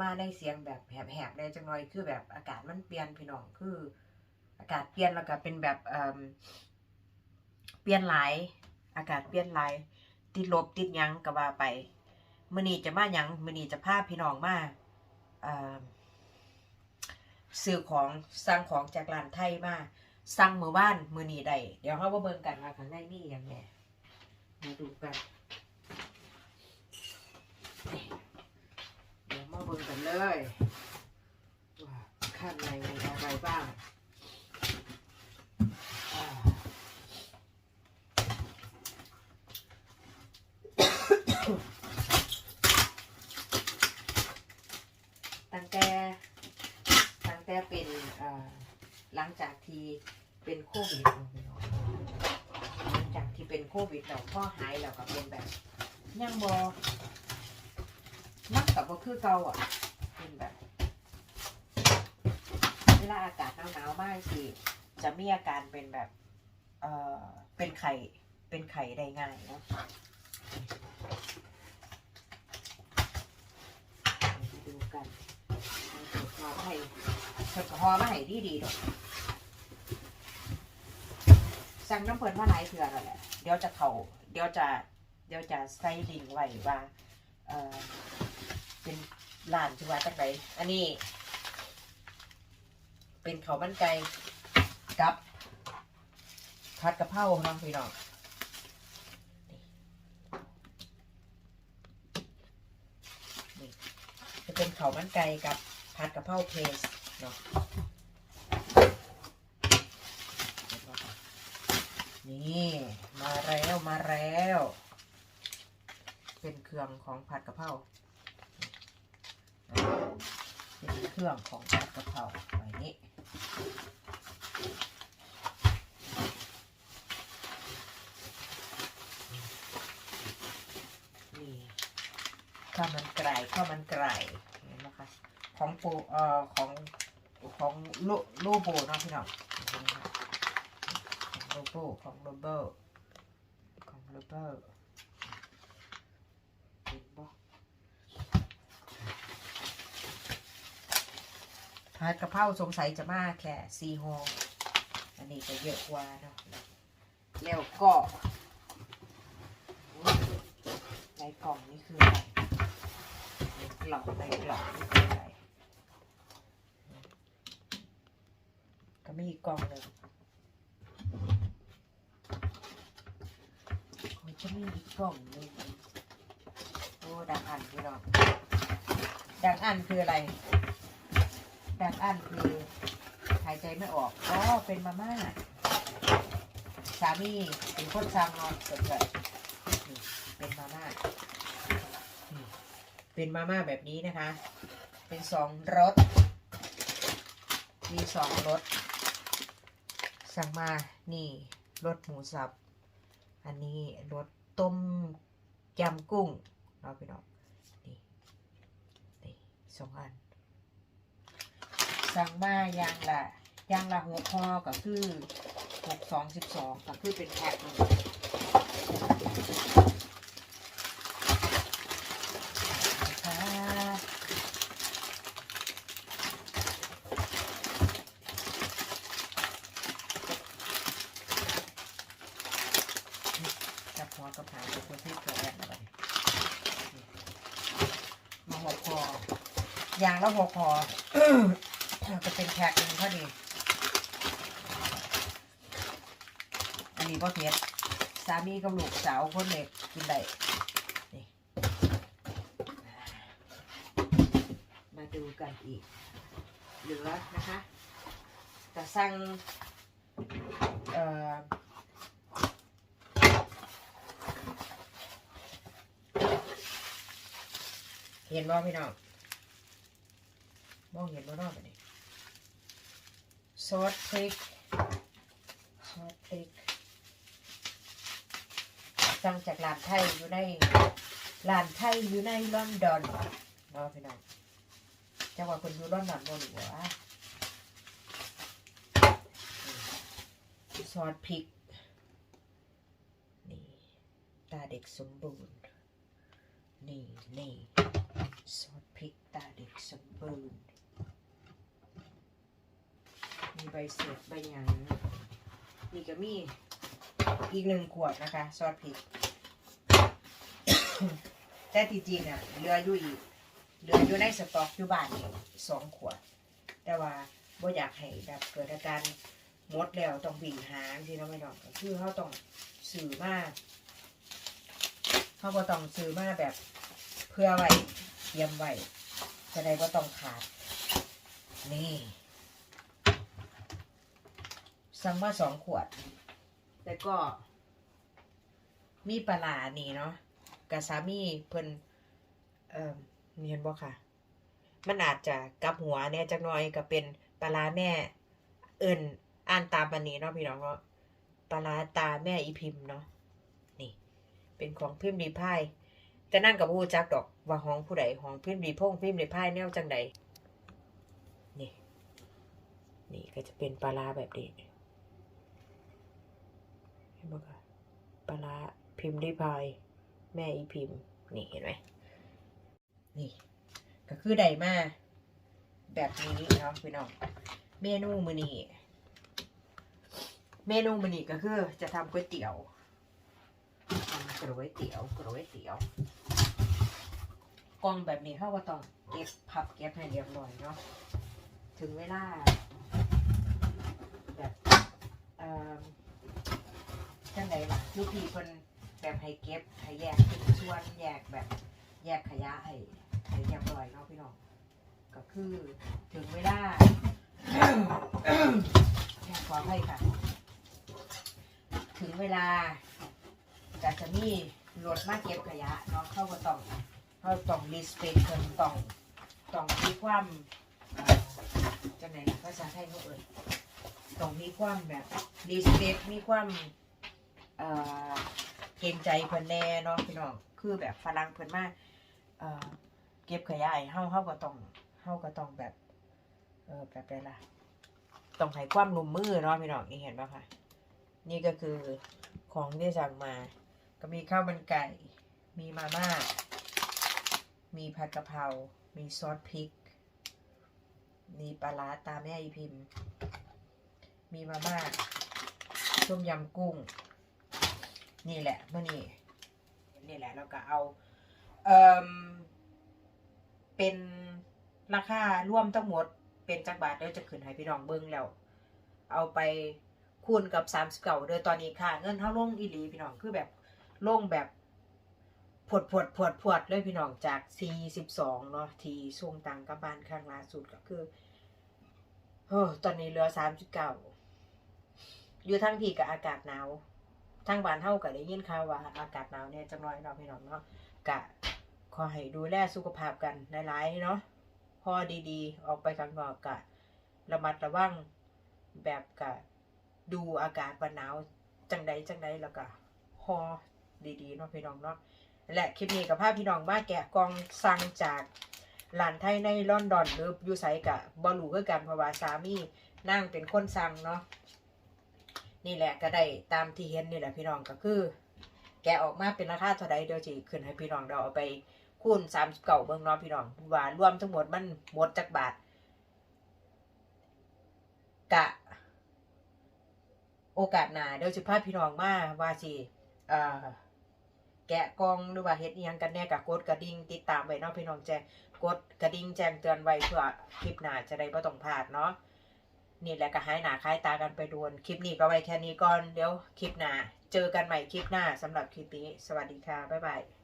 มาในเสียงแบบแหบๆได้จังหน่อยคือแบบอากาศมันเปลี่ยนพี่น้องคือ อากาศเปลี่ยนแล้วก็เป็นแบบเเปลี่ยนหลายอากาศเปลี่ยนหลายติดลบติดยังก็ว่าไปมื้อนี้จะมาหยังมื้อนี้จะพาพี่น้องมาซื้อของสั่งของจากร้านไทยมาสั่งมื้อวานมือนี้ได้เดี๋ยวเฮามาเบิ่งกันว่าข้างในมีหยังแหน่มาดูกัน เดี๋ยวมาเบิ่ง กันเลยว่าข้างในมีอะไรบ้างตั้งแต่ตั้งแต่เป็นอ่อหลังจากที่เป็นโควิดหลังจากที่เป็นโควิดแล้วพ่อหายแล้วก็เป็นแบบยังบอ กับว่คือเก่าอะเป็นแบบ เวลาอากาศหนาวๆมากสิจะมีอาการเป็นแบบ เอ่อ เป็นไข่ เป็นไข่ได้ง่ายเนาะดูกันหอมให้เปิดหอมาให้ดีดีดอกสั่งน้ำเปิดมาหลายเถื่อแล้วแหละ เดี๋ยวจะเขาเดี๋ยวจะ เดี๋ยวจะใส่ลิงไว้ว่า เอ่อ เป็นร้านที่ว่าจากไหนอันนี้ เป็นเขาวมันไก่กับผัดกะเพราเน้องพี่น้องนี่จะเป็นเขาวมันไก่กับผัดกะเพราเพสเนาะนี่มาแล้วมาแล้ว เป็นเครื่องของผัดกะเพรา เป็นเครื่องของผัดกะเพราไว้นี่นี่ข้าวมันไก่ข้าวมันไก่เห็นไหมคะของโปเอ่อของของโลโลโบนะพี่น้องเห็นไหมคะของโลโบของโลโบของโลโบเห็นบ่ ผัดกะเพราสงสัยจะมากแค่สี่ห่ออันนี้จะเยอะกว่าเนาะแล้วก็ในกล่องนี่คืออะไรในกล่องในกล่องนี่คืออะไรก็มีอีกล่องหนึ่งมันจะมีอีกกล่องหนึ่งโอ้ดังอันพี่น้องดังอันคืออะไร ดังอันคือหายใจไม่ออกอ๋อเป็นมาม่าสามีเป็นคนสั่งเนอนสดเลยเป็นมาม่าเป็นมาม่าแบบนี้นะคะ เป็นสองรสมีสองรสสั่งมานี่รสหมูสับ อันนี้รสต้มยำกุ้งเราไปดอกนี่นี่สองอัน สั่งมาอย่างละอย่างละหัวคอก็คือหกสองสิบสองก็คือเป็นแพ็คหนึ่งนะคะจับหัวกับหางเป็นคนที่เกิดแบบนี้มาหัวคอยางละหัวคอ จะเป็นแพ็คหนึ่งพอดี อันนี้พ่อเพชรสามีกับลูกสาวคนเล็กกินได้นี่มาดูกันอีก เหลือนะคะแต่สั่งเอ่อเห็นบ่พี่น้องมองเห็นบ่เนอกแบบนี้ ซอสพริกซอสพริก สั่งจากร้านไทยอยู่ในร้านไทยอยู่ในลอนดอนเนาะพี่น้องจังหวัดคนอยู่ลอนดอนบ่หรือวะซอสพริกนี่ตาเด็กสมบูรณ์นี่นี่ซอสพริกตาเด็กสมบูรณ์ มีใบเสร็จใบหยังนี่ก็มีอีกหนึ่งขวดนะคะ ซอสพริก แต่ที่จริงอะเหลืออยู่อีกเหลืออยู่ในสต็อกอยู่บ้านนี่สองขวด แต่ว่าบ่อยากให้แบบเกิดอาการหมดแล้วต้องวิ่งหาที่เราะไม่ดอกก็คือเขาต้องซื้อมากเขาก็ต้องซื้อมาแบบเพื่อไว้เตรียมไว้จะได้ว่าต้องขาดนี่ สั่งมาสองขวดแล้วก็ มีปลานี่เนาะกะสามีเพิ่นเอ่อมีเห็นบ่ค่ะ มันอาจจะกลับหัวเนี่ยจักหน่อยก็เป็นปลาแม่ เอิ้นอ่านตามอันนี้เนาะพี่น้องเนาะปลาตาแม่อีพิมพ์เนาะนี่ เป็นของพิมพ์รีพายแต่นั่งกับผู้จักดอกว่าห้องผู้ใดห้องพิมพ์รีพงพิมพ์รีพายแนวจังใดนี่ นี่ก็จะเป็นปลาร้าแบบนี้เห็นบ่คะ ปลาพิมพ์รีพาย แม่อีพิมพ์ นี่เห็นไหมนี่ ก็คือได้มาแบบนี้เนาะพี่น้องเมนูมือนี้เมนูมือนี้ก็คือจะทำก๋วยเตี๋ยวทำก๋วยเตี๋ยวก๋วยเตี๋ยวกองแบบนี้เขาก็ต้องเก็บพับเก็บให้เรียบร้อยเนาะถึงเวลาแบบเอ่อจังไดล่ะ คือพี่เพิ่นแบบให้เก็บให้แยกเป็นส่วนแยกแบบแยกขยะให้ให้เรียบร้อยเนาะพี่น้องก็คือถึงเวลาขอให้ค่ะ ถึงเวลาจะจะมีรถมาเก็บขยะเนาะเข้าก็ต้องเข้าต้องรีสเปคคนต้องต้องมีความจังไหนล่ะภาษาไทยเขาเอ่ยต้องมีความแบบรีสเปคมีความ เอ่อเกรงใจเพิ่นแน่เนาะพี่น้องคือแบบฝรั่งเพิ่นมาเอ่อเก็บขยะให้เฮาเฮาก็ต้องเฮาก็ต้องแบบเออแบบใดล่ะต้องให้ความนุ่มมือเนาะพี่น้องนี่เห็นปะคะนี่ก็คือของที่สั่งมา ก็มีข้าวมันไก่ มีมาม่า มีผัดกะเพรา มีซอสพริก มีปลาร้าตาแม่อีพิมพ์ มีมาม่าต้มยำกุ้ง นี่แหละเมื่อนี้นี่แหละเราก็เอาเอ่อเป็นราคาร่วมทั้งหมดเป็นจักบาทเดี๋ยวจะขึ้นให้พี่น้องเบิ่งแล้ว เอาไปคูณกับสามสิบเก่าเดือตอนนี้ค่ะ เงินเท่าลงอีหลีพี่น้องคือแบบลงแบบพวดพวดพวดพวดเลยพี่น้องจากสี่สิบสองเนาะที่ส่งตังกับบ้านข้างล่าสุดก็คือโอ้ตอนนี้เหลือสามจุดเก้าอยู่ทั้งพี่กับอากาศหนาว ทั้งบ้านเท่ากับได้ยินข่าวว่าอากาศหนาวเนี่ยจังน้อยเนาะพี่น้องเนาะกะขอให้ดูแลสุขภาพกันหลายๆเนาะพอดีๆ ออกไปข้างนอกกะระมัดระวังแบบกะดูอากาศว่าหนาวจังใดจังใดแล้วก็พอดีๆเนาะพี่น้องเนาะและคลิปนี้กับภาพพี่น้องมาแกะกองสั่งจากร้านไทยในลอนดอนหรืออยูไซกะบอลูคือกันเพราะว่าสามีนั่งเป็นคนสั่งเนาะ นี่แหละก็ได้ตามที่เห็นนี่แหละพี่น้องก็คือ แกออกมาเป็นราคาเท่าใดเดี๋ยวจะขึ้นให้พี่น้องเราเอาไปคูณสามสิบเก่าเบิ่งเนาะพี่น้องว่ารวมทั้งหมดมันหมดจักบาทกะ โอกาสหนาเดี๋ยวจะพาพี่น้องมาว่าสิเอ่อแกะกองหรือว่าเฮ็ดยังกันแน่กะกดกระดิ่งติดตามไว้เนาะพี่น้องแจ้งกดกระดิ่งแจ้งเตือนไว้เพื่อคลิปหน้าจะได้บ่ต้องพลาดเนาะ นี่แหละก็หายหนาคล้ายตากันไปดวน คลิปนี้ก็ไว้แค่นี้ก่อน เดี๋ยวคลิปหน้า เจอกันใหม่คลิปหน้าสำหรับคลิปนี้ สวัสดีค่ะ บ๊ายบาย